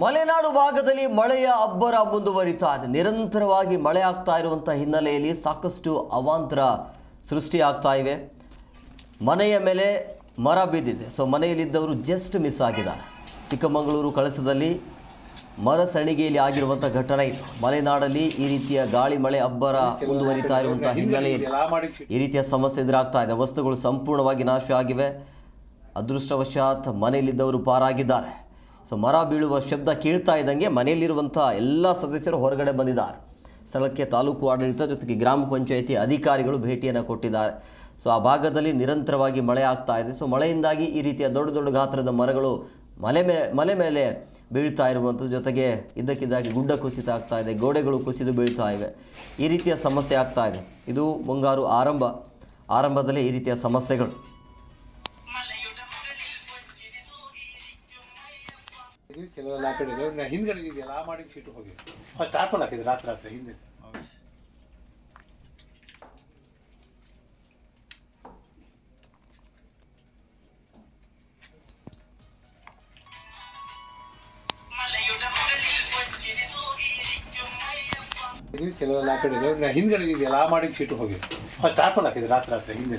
ಮಲೆನಾಡು ಭಾಗದಲ್ಲಿ ಮಳೆಯ ಅಬ್ಬರ ಮುಂದುವರಿತಾ ಇದೆ. ನಿರಂತರವಾಗಿ ಮಳೆ ಆಗ್ತಾ ಇರುವಂಥ ಹಿನ್ನೆಲೆಯಲ್ಲಿ ಸಾಕಷ್ಟು ಅವಾಂತರ ಸೃಷ್ಟಿಯಾಗ್ತಾ ಇವೆ. ಮನೆಯ ಮೇಲೆ ಮರ ಬಿದ್ದಿದೆ. ಸೊ ಮನೆಯಲ್ಲಿದ್ದವರು ಜಸ್ಟ್ ಮಿಸ್ ಆಗಿದ್ದಾರೆ. ಚಿಕ್ಕಮಗಳೂರು ಕಳಸದಲ್ಲಿ ಮರ ಸಣಿಗೆಯಲ್ಲಿ ಆಗಿರುವಂಥ ಘಟನೆ ಇದು. ಮಲೆನಾಡಲ್ಲಿ ಈ ರೀತಿಯ ಗಾಳಿ, ಮಳೆ, ಅಬ್ಬರ ಮುಂದುವರಿತಾ ಇರುವಂಥ ಹಿನ್ನೆಲೆಯಲ್ಲಿ ಈ ರೀತಿಯ ಸಮಸ್ಯೆ ಎದುರಾಗ್ತಾ ಇದೆ. ವಸ್ತುಗಳು ಸಂಪೂರ್ಣವಾಗಿ ನಾಶ ಆಗಿವೆ. ಅದೃಷ್ಟವಶಾತ್ ಮನೆಯಲ್ಲಿದ್ದವರು ಪಾರಾಗಿದ್ದಾರೆ. ಸೊ ಮರ ಬೀಳುವ ಶಬ್ದ ಕೇಳ್ತಾ ಇದ್ದಂಗೆ ಮನೆಯಲ್ಲಿರುವಂಥ ಎಲ್ಲ ಸದಸ್ಯರು ಹೊರಗಡೆ ಬಂದಿದ್ದಾರೆ. ಸ್ಥಳಕ್ಕೆ ತಾಲೂಕು ಆಡಳಿತ ಜೊತೆಗೆ ಗ್ರಾಮ ಪಂಚಾಯಿತಿ ಅಧಿಕಾರಿಗಳು ಭೇಟಿಯನ್ನು ಕೊಟ್ಟಿದ್ದಾರೆ. ಸೊ ಆ ಭಾಗದಲ್ಲಿ ನಿರಂತರವಾಗಿ ಮಳೆ ಆಗ್ತಾ ಇದೆ. ಸೊ ಮಳೆಯಿಂದಾಗಿ ಈ ರೀತಿಯ ದೊಡ್ಡ ದೊಡ್ಡ ಗಾತ್ರದ ಮರಗಳು ಮಲೆ ಮೇ, ಮಲೆ ಮೇಲೆ ಬೀಳ್ತಾ ಇರುವಂಥದ್ದು ಜೊತೆಗೆ ಇದ್ದಕ್ಕಿದ್ದಾಗಿ ಗುಡ್ಡ ಕುಸಿತ ಆಗ್ತಾ ಇದೆ, ಗೋಡೆಗಳು ಕುಸಿದು ಬೀಳ್ತಾ ಇವೆ. ಈ ರೀತಿಯ ಸಮಸ್ಯೆ ಆಗ್ತಾ ಇದೆ. ಇದು ಮುಂಗಾರು ಆರಂಭ. ಆರಂಭದಲ್ಲೇ ಈ ರೀತಿಯ ಸಮಸ್ಯೆಗಳು. ಕೆಲವೆಲ್ಲ ಆ ಕಡೆ ಇದೆ. ಹಿಂದ್ಗಡೆ ಇದೆಯಲ್ಲ, ಆ ಮಾಡಿದ ಸೀಟು ಹೋಗಿ ಟಾರ್ಪಲ್ ಹಾಕಿದ್ರು ರಾತ್ರಿ ರಾತ್ರಿ ಹಿಂದೆ ಇದು ಕೆಲವೆಲ್ಲ ಆ ಕಡೆ ಇದೆ. ಹಿಂದ್ಗಡೆ ಇದೆಯಲ್ಲ, ಆ ಮಾಡಿದ ಸೀಟು ಹೋಗಿ ಟಾರ್ಪಲ್ ಹಾಕಿದ್ರು ರಾತ್ರಿ ರಾತ್ರಿ ಹಿಂದೆ